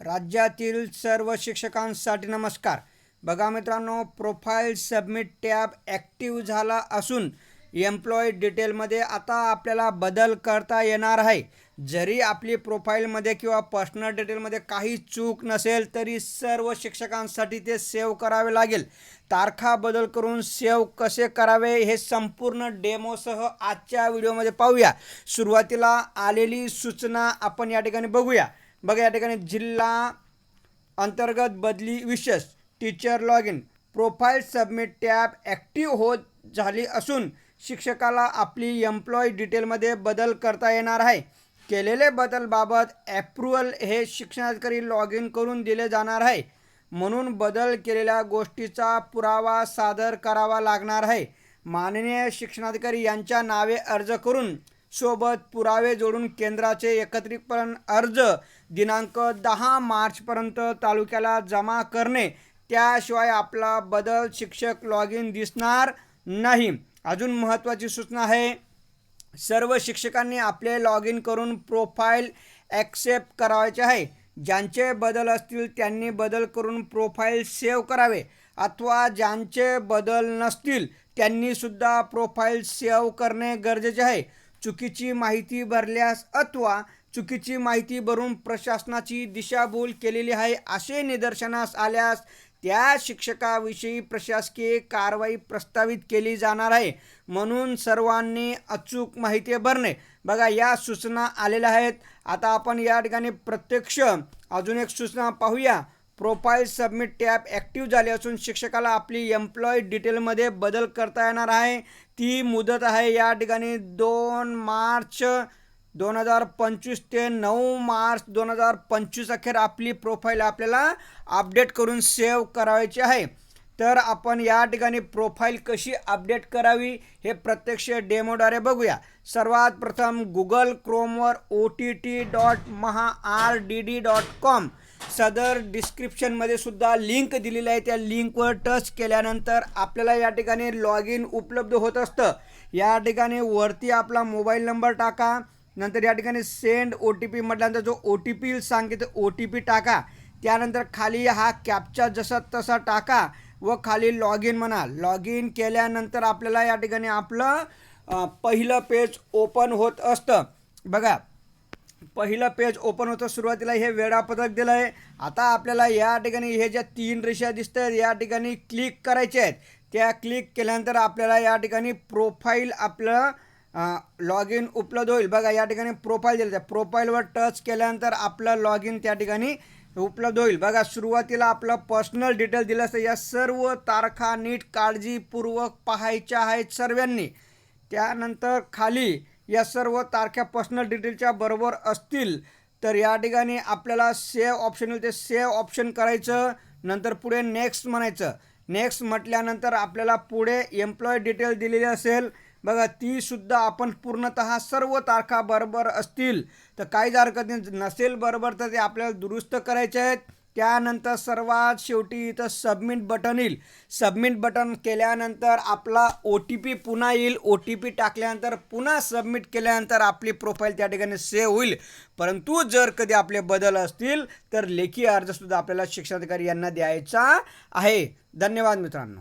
राज्यातील सर्व शिक्षकांसाठी नमस्कार. बघा मित्रांनो प्रोफाईल सबमिट टॅब ॲक्टिव्ह झाला असून एम्प्लॉई डिटेलमध्ये आता आपल्याला बदल करता येणार आहे. जरी आपली प्रोफाईलमध्ये किंवा पर्सनल डिटेलमध्ये काही चूक नसेल तरी सर्व शिक्षकांसाठी ते सेव्ह करावे लागेल. तारखा बदल करून सेव्ह कसे करावे हे संपूर्ण डेमोसह आजच्या व्हिडिओमध्ये पाहूया. सुरुवातीला आलेली सूचना आपण या ठिकाणी बघूया. बघा या ठिकाणी जिल्हा अंतर्गत बदली विशेष. Teacher log in profile submit tab active होत झाली असून शिक्षकाला आपली एम्प्लॉई डिटेलमध्ये बदल करता येणार आहे. केलेले बदलबाबत ॲप्रुव्हल हे शिक्षणाधिकारी लॉग इन करून दिले जाणार आहे. म्हणून बदल केलेल्या गोष्टीचा पुरावा सादर करावा लागणार आहे. माननीय शिक्षणाधिकारी यांच्या नावे अर्ज करून सोबत पुरावे जोडून केंद्राचे एकत्रितपण अर्ज दिनांक दहा मार्चपर्यंत तालुक्याला जमा करणे. त्याशिवाय आपला बदल शिक्षक लॉग इन दिसणार नाही. अजून महत्त्वाची सूचना आहे. सर्व शिक्षकांनी आपले लॉग इन करून प्रोफाईल ॲक्सेप्ट करावायचे आहे. ज्यांचे बदल असतील त्यांनी बदल करून प्रोफाईल सेव्ह करावे. अथवा ज्यांचे बदल नसतील त्यांनीसुद्धा प्रोफाईल सेव्ह करणे गरजेचे आहे. चुकीची माहिती भरल्यास अथवा चुकीची माहिती भरून प्रशासनाची दिशाभूल केलेली आहे असे निदर्शनास आल्यास त्या शिक्षकाविषयी प्रशासकीय कारवाई प्रस्तावित केली जाणार आहे. म्हणून सर्वांनी अचूक माहिती भरणे. बघा या सूचना आलेल्या आहेत. आता आपण या ठिकाणी प्रत्यक्ष अजून एक सूचना पाहूया. प्रोफाईल सबमिट टॅब ॲक्टिव्ह झाले असून शिक्षकाला आपली एम्प्लॉई डिटेलमध्ये बदल करता येणार आहे. ती मुदत आहे. या ठिकाणी दोन मार्च दोन हजार पंचवीस ते नऊ मार्च दोन हजार पंचवीस अखेर आपली प्रोफाईल आपल्याला अपडेट करून सेव्ह करायची आहे. तर आपण या ठिकाणी प्रोफाईल कशी अपडेट करावी हे प्रत्यक्ष डेमोद्वारे बघूया. सर्वात प्रथम Google क्रोमवर O T T dot Maha R D D dot com सदर डिस्क्रिप्शनमध्ये सुद्धा लिंक दिलेली आहे. त्या लिंकवर टच केल्यानंतर आपल्याला या ठिकाणी लॉग इन उपलब्ध होत असतं. या ठिकाणी वरती आपला मोबाईल नंबर टाका. नंतर या ठिकाणी सेंड ओ टी पी म्हटल्यानंतर जो ओ टी पी सांगितलं ओ टी पी टाका. त्यानंतर खाली हा कॅपचा जसा तसा टाका व खाली लॉग इन म्हणा. लॉग इन केल्यानंतर आपल्याला या ठिकाणी आपलं पहिलं पेज ओपन होत असतं. बघा पहिलं पेज ओपन होतं सुरुवातीला हे वेळापत्रक दिलं आहे आता आपल्याला या ठिकाणी हे ज्या तीन रेषा दिसत आहेत या ठिकाणी क्लिक करायचे आहेत. त्या क्लिक केल्यानंतर आपल्याला या ठिकाणी प्रोफाईल आपलं लॉग इन उपलब्ध होईल. बघा या ठिकाणी प्रोफाईल दिलं त्या प्रोफाईलवर टच केल्यानंतर आपलं लॉग इन त्या ठिकाणी उपलब्ध होईल. बघा सुरुवातीला आपलं पर्सनल डिटेल दिलं असतं. या सर्व तारखा नीट काळजीपूर्वक पाहायच्या आहेत सर्वांनी. त्यानंतर खाली या सर्व तारख्या पर्सनल डिटेलच्या बरोबर असतील तर या ठिकाणी आपल्याला सेव्ह ऑप्शन येईल. ते सेव्ह ऑप्शन करायचं नंतर पुढे नेक्स्ट म्हणायचं. नेक्स्ट म्हटल्यानंतर आपल्याला पुढे एम्प्लॉय डिटेल दिलेली असेल. बघा तीसुद्धा आपण पूर्णतः सर्व तारखा बरोबर असतील. तर काहीच हरकत नाही. नसेल बरोबर तर ते आपल्याला दुरुस्त करायचे आहेत. त्यानंतर सर्वात शेवटी इथं सबमिट बटन येईल. सबमिट बटन केल्यानंतर आपला ओ टी पी पुन्हा येईल. ओ टी पी टाकल्यानंतर पुन्हा सबमिट केल्यानंतर आपली प्रोफाईल त्या ठिकाणी सेव्ह होईल. परंतु जर कधी आपले बदल असतील तर लेखी अर्जसुद्धा आपल्याला शिक्षणाधिकारी यांना द्यायचा आहे. धन्यवाद मित्रांनो.